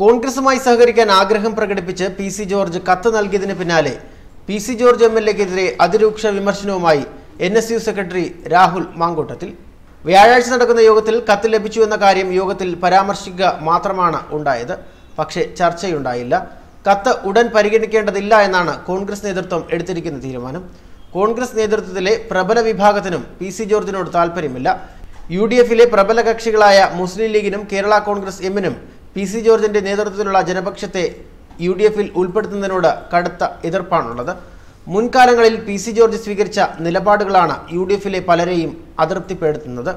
കോൺഗ്രസുമായി സഹകരിക്കാൻ ആഗ്രഹം പ്രകടിപ്പിച്ച് പി സി ജോർജ് കത്ത് നൽകിയതിന് പിന്നാലെ P C George M L എക്കെതിരെ അതിരൂക്ഷ വിമർശനവുമായി N S U secretary Rahul Mamkootathil. വ്യാഴാഴ്ച നടക്കുന്ന യോഗത്തിൽ കത്ത് ലഭിച്ചു എന്ന കാര്യം യോഗത്തിൽ പരാമർശിക്കുക മാത്രമാണ് ഉണ്ടായത്. പക്ഷേ ചർച്ചയുണ്ടായില്ല. കത്ത് ഉടൻ പരിഗണിക്കേണ്ടതില്ല എന്നാണ് കോൺഗ്രസ് നേതൃത്വം എടുത്തിരിക്കുന്ന തീരുമാനം. കോൺഗ്രസ് നേതൃത്വത്തിലെ പ്രബല വിഭാഗത്തിനും പി സി ജോർജിനോട് താല്പര്യമില്ല യു ഡി എഫിലെ പ്രബല കക്ഷികളായ മുസ്ലിം ലീഗിനും കേരള കോൺഗ്രസ് എമ്മിനും പി സി ജോർജിന്റെ നേതൃത്വത്തിലുള്ള ജനപക്ഷത്തെ യു ഡി എഫിൽ ഉൾപ്പെടുത്തുന്നതിനോട് കടുത്ത എതിർപ്പാണുള്ളത്. മുൻകാലങ്ങളിൽ പി സി ജോർജ് സ്വീകരിച്ച നിലപാടുകളാണ് യു ഡി എഫിലെ പലരെയും അതൃപ്തിപ്പെടുത്തുന്നത്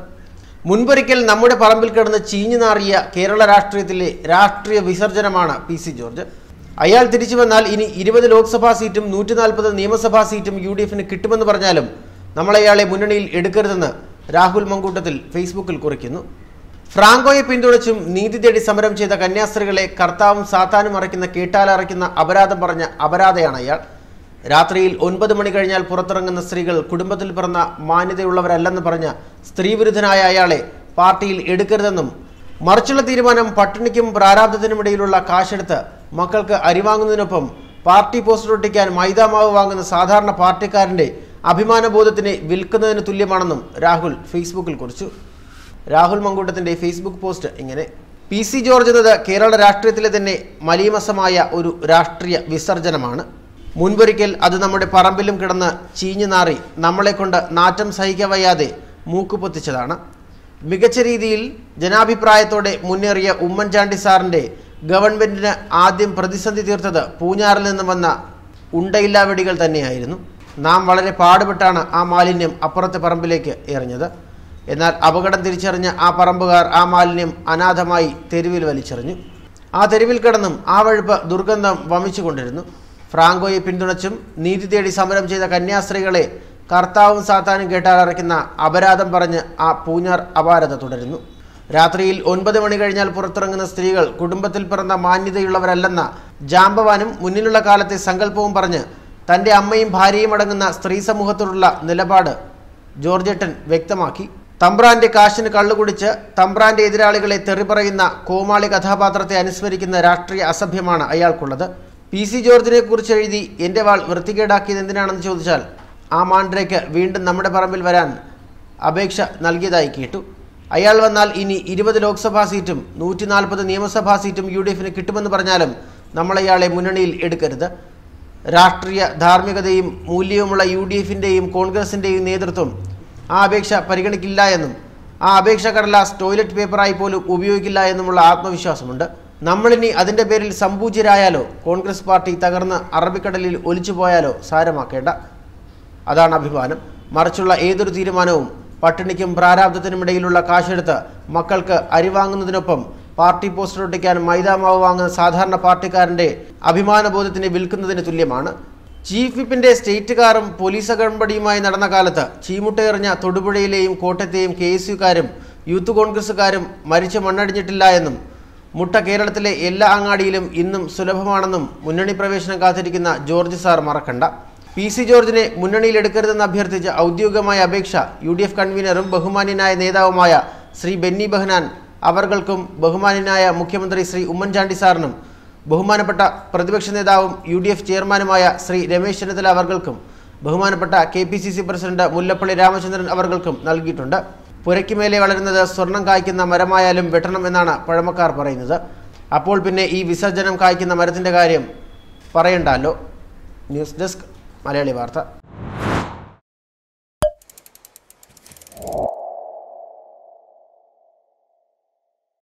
മുൻപൊരിക്കൽ നമ്മുടെ പറമ്പിൽ കിടന്ന് ചീഞ്ഞു നാറിയ കേരള രാഷ്ട്രീയത്തിലെ രാഷ്ട്രീയ വിസർജനമാണ് പി സി ജോർജ്. അയാൾ തിരിച്ചു വന്നാൽ ഇനി ഇരുപത് ലോക്സഭാ സീറ്റും നൂറ്റി നാൽപ്പത് നിയമസഭാ സീറ്റും യു ഡി എഫിന് കിട്ടുമെന്ന് പറഞ്ഞാലും നമ്മളയാളെ മുന്നണിയിൽ എടുക്കരുതെന്ന് രാഹുൽ മങ്കൂട്ടത്തിൽ ഫേസ്ബുക്കിൽ കുറിക്കുന്നു. ഫ്രാങ്കോയെ പിന്തുണച്ചും നീതി തേടി സമരം ചെയ്ത കന്യാസ്ത്രീകളെ കർത്താവും സാത്താനും അറയ്ക്കുന്ന കേട്ടാലറയ്ക്കുന്ന അപരാധം പറഞ്ഞ അപരാധയാണ് അയാൾ. രാത്രിയിൽ ഒൻപത് മണി കഴിഞ്ഞാൽ പുറത്തിറങ്ങുന്ന സ്ത്രീകൾ കുടുംബത്തിൽ പിറന്ന മാന്യതയുള്ളവരല്ലെന്ന് പറഞ്ഞ സ്ത്രീവിരുദ്ധനായ അയാളെ പാർട്ടിയിൽ എടുക്കരുതെന്നും മറിച്ചുള്ള തീരുമാനം പട്ടിണിക്കും പ്രാരാബ്ധത്തിനുമിടയിലുള്ള കാശെടുത്ത് മക്കൾക്ക് അരിവാങ്ങുന്നതിനൊപ്പം പാർട്ടി പോസ്റ്റർ ഒട്ടിക്കാൻ മൈദാമാവ് വാങ്ങുന്ന സാധാരണ പാർട്ടിക്കാരന്റെ അഭിമാനബോധത്തിനെ വിൽക്കുന്നതിന് തുല്യമാണെന്നും രാഹുൽ ഫേസ്ബുക്കിൽ കുറിച്ചു. രാഹുൽ മങ്കൂട്ടത്തിന്റെ ഫേസ്ബുക്ക് പോസ്റ്റ് ഇങ്ങനെ പി സി ജോർജ് എന്നത് കേരള രാഷ്ട്രീയത്തിലെ തന്നെ മലീമസമായ ഒരു രാഷ്ട്രീയ വിസർജനമാണ് മുൻപൊരിക്കൽ അത് നമ്മുടെ പറമ്പിലും കിടന്ന് ചീഞ്ഞു നാറി നമ്മളെ കൊണ്ട് നാറ്റം സഹിക്കവയ്യാതെ മൂക്ക് പൊത്തിച്ചതാണ്. മികച്ച രീതിയിൽ ജനാഭിപ്രായത്തോടെ മുന്നേറിയ ഉമ്മൻചാണ്ടി സാറിന്റെ ഗവൺമെന്റിന് ആദ്യം പ്രതിസന്ധി തീർത്തത് പൂഞ്ഞാറിൽ നിന്നും വന്ന ഉണ്ടയില്ലാ വെടികൾ തന്നെയായിരുന്നു. നാം വളരെ പാടുപെട്ടാണ് ആ മാലിന്യം അപ്പുറത്തെ പറമ്പിലേക്ക് എറിഞ്ഞത്. എന്നാൽ അപകടം തിരിച്ചറിഞ്ഞ ആ പറമ്പുകാർ ആ മാലിന്യം അനാഥമായി തെരുവിൽ വലിച്ചെറിഞ്ഞു. ആ തെരുവിൽ കിടന്നും ആ വഴുപ്പ് ദുർഗന്ധം വമിച്ചുകൊണ്ടിരുന്നു. ഫ്രാങ്കോയെ പിന്തുണച്ചും നീതി തേടി സമരം ചെയ്ത കന്യാസ്ത്രീകളെ കർത്താവും സാത്താനും കേട്ടാലറയ്ക്കുന്ന അപരാധം പറഞ്ഞ് ആ പൂഞ്ഞാർ അപാരത തുടരുന്നു. രാത്രിയിൽ ഒൻപത് മണി കഴിഞ്ഞാൽ പുറത്തിറങ്ങുന്ന സ്ത്രീകൾ കുടുംബത്തിൽ പിറന്ന മാന്യതയുള്ളവരല്ലെന്ന ജാമ്പവാനും മുന്നിലുള്ള കാലത്തെ സങ്കല്പവും പറഞ്ഞ് തന്റെ അമ്മയും ഭാര്യയും അടങ്ങുന്ന സ്ത്രീ സമൂഹത്തോടുള്ള നിലപാട് ജോർജേട്ടൻ വ്യക്തമാക്കി. തമ്പ്രാന്റെ കാശിന് കള്ളുകുടിച്ച് തമ്പ്രാന്റെ എതിരാളികളെ തെറി പറയുന്ന കോമാളി കഥാപാത്രത്തെ അനുസ്മരിക്കുന്ന രാഷ്ട്രീയ അസഭ്യമാണ് അയാൾക്കുള്ളത്. പി സി ജോർജിനെ കുറിച്ച് എഴുതി എന്റെ വാൾ വൃത്തികേടാക്കിയത് എന്തിനാണെന്ന് ചോദിച്ചാൽ ആ മാൻഡ്രയ്ക്ക് വീണ്ടും നമ്മുടെ പറമ്പിൽ വരാൻ അപേക്ഷ നൽകിയതായി കേട്ടു. അയാൾ വന്നാൽ ഇനി ഇരുപത് ലോക്സഭാ സീറ്റും നൂറ്റി നാൽപ്പത് നിയമസഭാ സീറ്റും യു ഡി എഫിന് കിട്ടുമെന്ന് പറഞ്ഞാലും നമ്മളയാളെ മുന്നണിയിൽ എടുക്കരുത്. രാഷ്ട്രീയ ധാർമ്മികതയും മൂല്യവുമുള്ള യു ഡി എഫിന്റെയും കോൺഗ്രസിന്റെയും നേതൃത്വം ആ അപേക്ഷ പരിഗണിക്കില്ല എന്നും ആ അപേക്ഷ കടലാസ് ടോയ്ലറ്റ് പേപ്പറായി പോലും ഉപയോഗിക്കില്ല എന്നുമുള്ള ആത്മവിശ്വാസമുണ്ട്. നമ്മളിനി അതിന്റെ പേരിൽ സമ്പൂജ്യരായാലോ കോൺഗ്രസ് പാർട്ടി തകർന്ന് അറബിക്കടലിൽ ഒലിച്ചു പോയാലോ സാരമാക്കേണ്ട. അതാണ് അഭിമാനം. മറിച്ചുള്ള ഏതൊരു തീരുമാനവും പട്ടിണിക്കും പ്രാരാബ്ധത്തിനുമിടയിലുള്ള കാശെടുത്ത് മക്കൾക്ക് അരിവാങ്ങുന്നതിനൊപ്പം പാർട്ടി പോസ്റ്റർ ഒട്ടിക്കാൻ മൈദാമാവ് വാങ്ങുന്ന സാധാരണ പാർട്ടിക്കാരന്റെ അഭിമാനബോധത്തിനെ വിൽക്കുന്നതിന് തുല്യമാണ്. ചീഫ് വിപ്പിന്റെ സ്റ്റേറ്റ് കാറും പോലീസ് അകമ്പടിയുമായി നടന്ന കാലത്ത് ചീമുട്ടയെറിഞ്ഞ തൊടുപുഴയിലെയും കോട്ടയത്തെയും കെ എസ് യുക്കാരും യൂത്ത് കോൺഗ്രസുകാരും മരിച്ച് മണ്ണടിഞ്ഞിട്ടില്ല എന്നും മുട്ട കേരളത്തിലെ എല്ലാ അങ്ങാടിയിലും ഇന്നും സുലഭമാണെന്നും മുന്നണി പ്രവേശനം കാത്തിരിക്കുന്ന ജോർജ് സാർ മറക്കണ്ട. പി സി ജോർജിനെ മുന്നണിയിലെടുക്കരുതെന്ന് അഭ്യർത്ഥിച്ച ഔദ്യോഗികമായ അപേക്ഷ യു ഡി എഫ് കൺവീനറും ബഹുമാന്യനായ നേതാവുമായ ശ്രീ ബെന്നി ബെഹനാൻ അവർകൾക്കും ബഹുമാന്യനായ മുഖ്യമന്ത്രി ശ്രീ ഉമ്മൻചാണ്ടി സാറിനും ബഹുമാനപ്പെട്ട പ്രതിപക്ഷ നേതാവും യു ഡി എഫ് ചെയർമാനുമായ ശ്രീ രമേശ് ചെന്നിത്തല അവർക്കും ബഹുമാനപ്പെട്ട K P C C president Mullappally Ramachandran അവർക്കും നൽകിയിട്ടുണ്ട്. പുരയ്ക്ക് മേലെ വളരുന്നത് സ്വർണം കായ്ക്കുന്ന മരമായാലും വെട്ടണം എന്നാണ് പഴമക്കാർ പറയുന്നത്. അപ്പോൾ പിന്നെ ഈ വിസർജനം കായ്ക്കുന്ന മരത്തിന്റെ കാര്യം പറയണ്ടല്ലോ ന്യൂസ് ഡെസ്ക് മലയാളി വാർത്ത.